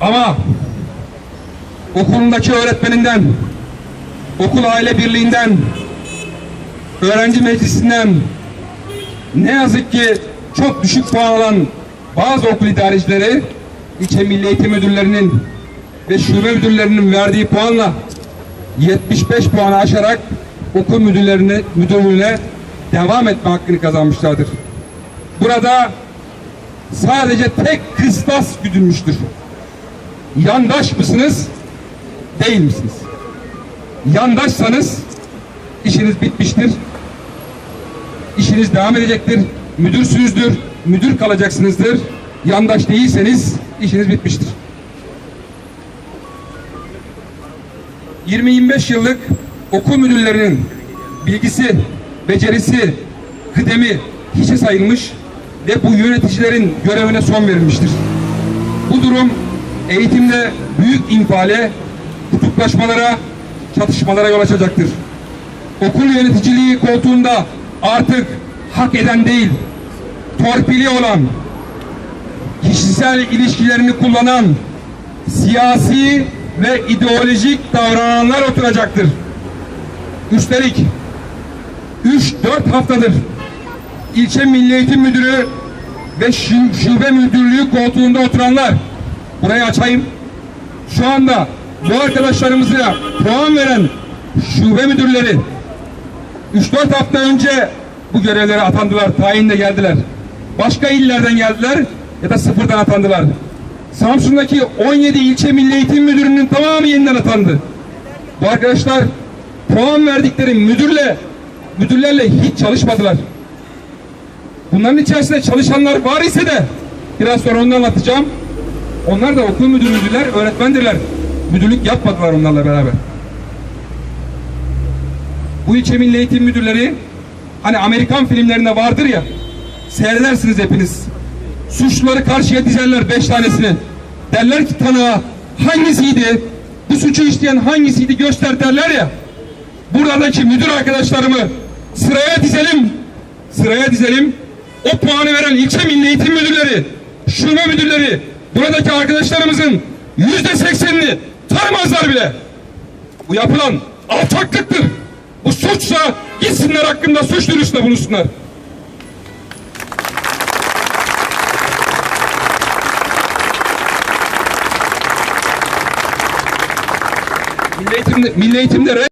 Ama okulundaki öğretmeninden, okul aile birliğinden, öğrenci meclisinden ne yazık ki çok düşük puan alan bazı okul idarecileri ilçe milli eğitim müdürlerinin ve şube müdürlerinin verdiği puanla 75 puanı aşarak okul müdürlerine, müdürlüğüne devam etme hakkını kazanmışlardır. Burada sadece tek kıstas güdülmüştür. Yandaş mısınız? Değil misiniz? Yandaşsanız işiniz bitmiştir. İşiniz devam edecektir. Müdürsünüzdür. Müdür kalacaksınızdır. Yandaş değilseniz işiniz bitmiştir. 20-25 yıllık okul müdürlerinin bilgisi, becerisi, kıdemi hiçe sayılmış ve bu yöneticilerin görevine son verilmiştir. Bu durum eğitimde büyük infiale, kutuplaşmalara, çatışmalara yol açacaktır. Okul yöneticiliği koltuğunda artık hak eden değil, torpili olan, kişisel ilişkilerini kullanan, siyasi ve ideolojik davrananlar oturacaktır. Üstelik 3-4 haftadır ilçe milli eğitim müdürü ve şu- şube müdürlüğü koltuğunda oturanlar burayı açayım. Şu anda bu arkadaşlarımıza puan veren şube müdürleri 3-4 hafta önce bu görevlere atandılar, tayinle geldiler. Başka illerden geldiler ya da sıfırdan atandılar. Samsun'daki 17 ilçe milli eğitim müdürünün tamamı yeniden atandı. Bu arkadaşlar puan verdikleri müdürle müdürlerle hiç çalışmadılar. Bunların içerisinde çalışanlar var ise de biraz sonra onu anlatacağım. Onlar da okul müdürüdüler, öğretmendirler. Müdürlük yapmadılar onlarla beraber. Bu ilçe milli eğitim müdürleri hani Amerikan filmlerinde vardır ya seyredersiniz hepiniz. Suçluları karşıya dizerler beş tanesini. Derler ki tanığa hangisiydi? Bu suçu işleyen hangisiydi göster derler ya. Buradaki müdür arkadaşlarımı sıraya dizelim. Sıraya dizelim. O puanı veren ilçe milli eğitim müdürleri, şube müdürleri, buradaki arkadaşlarımızın yüzde seksenini tanımazlar bile. Bu yapılan alçaklıktır. Bu suçsa gitsinler hakkında suç duyurusunda bulunsunlar. Milli eğitimde, milli eğitimde